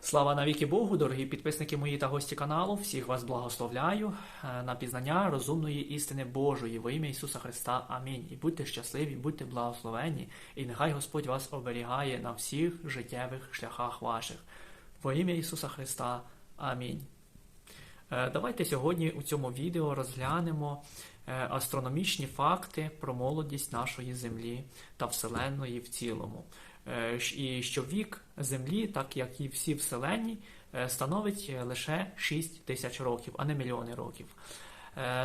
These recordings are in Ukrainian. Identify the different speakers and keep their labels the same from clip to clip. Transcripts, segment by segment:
Speaker 1: Слава навіки Богу, дорогі підписники мої та гості каналу. Всіх вас благословляю е, на пізнання розумної істини Божої во ім'я Ісуса Христа. Амінь. І будьте щасливі, будьте благословенні, і нехай Господь вас оберігає на всіх життєвих шляхах ваших. Во ім'я Ісуса Христа. Амінь. Е, Давайте сьогодні у цьому відео розглянемо е, астрономічні факти про молодість нашої Землі та Вселенної в цілому. Е, І що вік Землі, так як і всі вселенні, е, становить е, лише 6 тисяч років, а не мільйони років.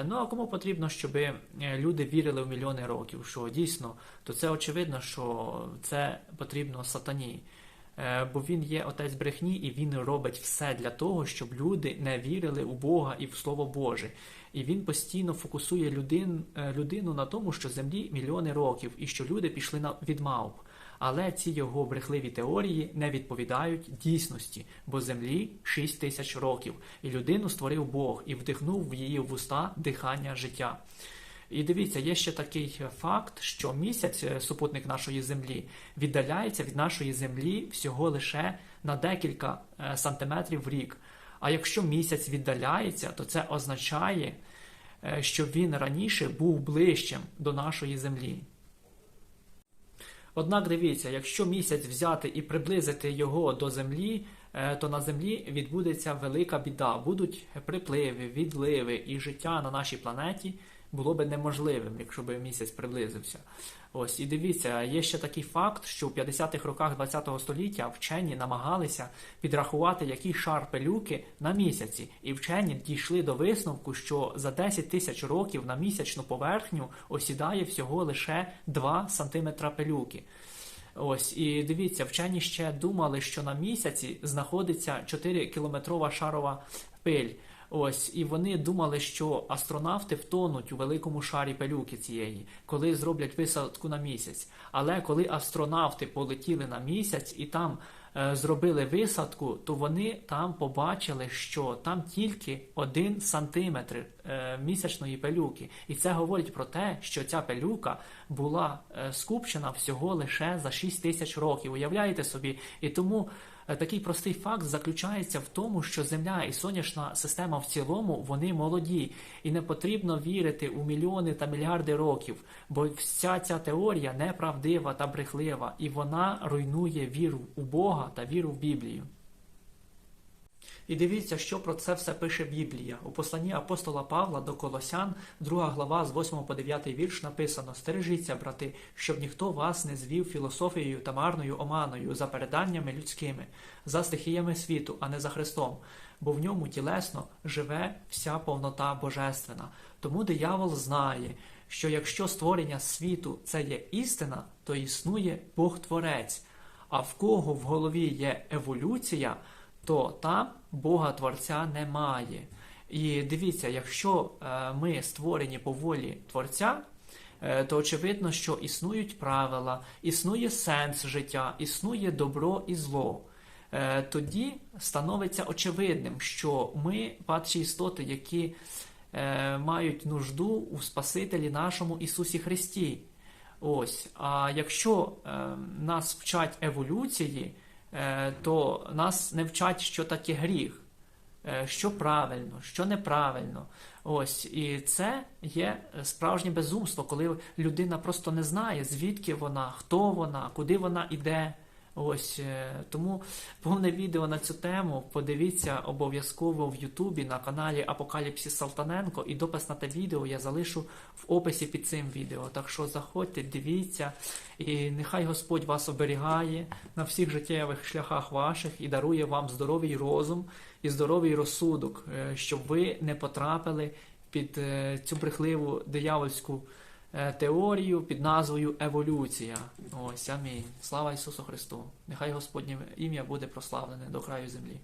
Speaker 1: Ну а кому потрібно, щоб люди вірили в мільйони років, що дійсно, то це очевидно, що це потрібно сатані. Бо він є отець брехні, і він робить все для того, щоб люди не вірили у Бога і в Слово Боже. І він постійно фокусує людин, людину на тому, що землі мільйони років, і що люди пішли на від. Але ці його брехливі теорії не відповідають дійсності, бо землі 6 тисяч років, і людину створив Бог і вдихнув в її вуста дихання життя. І дивіться, є ще такий факт, що місяць, е, супутник нашої землі, віддаляється від нашої землі всього лише на декілька е, сантиметрів в рік. А якщо місяць віддаляється, то це означає, е, що він раніше був ближчим до нашої землі. Однак дивіться, якщо місяць взяти і приблизити його до землі, е, то на землі відбудеться велика біда. Будуть припливи, відливи, і життя на нашій планеті було би неможливим, якщо б місяць приблизився. Ось і дивіться, є ще такий факт, що в 50-х роках ХХ століття вчені намагалися підрахувати, який шар пилюки на місяці, і вчені дійшли до висновку, що за 10 тисяч років на місячну поверхню осідає всього лише 2 см пилюки. Ось і дивіться, вчені ще думали, що на місяці знаходиться 4 кілометрова шарова пиль. Ось, і вони думали, що астронавти втонуть у великому шарі пилюки цієї, коли зроблять висадку на місяць. Але коли астронавти полетіли на місяць і там зробили висадку, то вони там побачили, що там тільки один сантиметр е, місячної пилюки. І це говорить про те, що ця пилюка була е, скупчена всього лише за 6 тисяч років. Уявляєте собі? І тому. Е, Такий простий факт заключається в тому, що Земля і сонячна система в цілому вони молоді, і не потрібно вірити у мільйони та мільярди років, бо вся ця теорія неправдива та брехлива, і вона руйнує віру у Бога та віру в Біблію. І дивіться, що про це все пише Біблія. У посланні апостола Павла до Колосян, 2 глава з 8 по 9 вірш написано: Стережіться, брати, щоб ніхто вас не звів філософією та марною оманою за переданнями людськими, за стихіями світу, а не за Христом, бо в ньому тілесно живе вся повнота божественна. Тому диявол знає, що якщо створення світу це є істина, то існує Бог Творець. А в кого в голові є еволюція, то там Бога Творця немає. І дивіться, якщо е, ми створені по волі Творця, е, то очевидно, що існують правила, існує сенс життя, існує добро і зло. Е, Тоді становиться очевидним, що ми падші істоти, які мають нужду у Спасителі нашому Ісусі Христі. Ось, а якщо е, нас вчать еволюції, е, то нас не вчать, що таке гріх, е, що правильно, що неправильно. Ось, і це є справжнє безумство, коли людина просто не знає, звідки вона, хто вона, куди вона йде. Ось е, тому повне відео на цю тему подивіться обов'язково в Ютубі на каналі Апокаліпсис Салтаненко і допис на те відео я залишу в описі під цим відео. Так що заходьте, дивіться, і нехай Господь вас оберігає на всіх життєвих шляхах ваших і дарує вам здоровий розум і здоровий розсудок, е, щоб ви не потрапили під е, цю брехливу диявольську теорію під назвою еволюція. Ось амінь. Слава Ісусу Христу! Нехай Господнє ім'я буде прославлене до краю землі.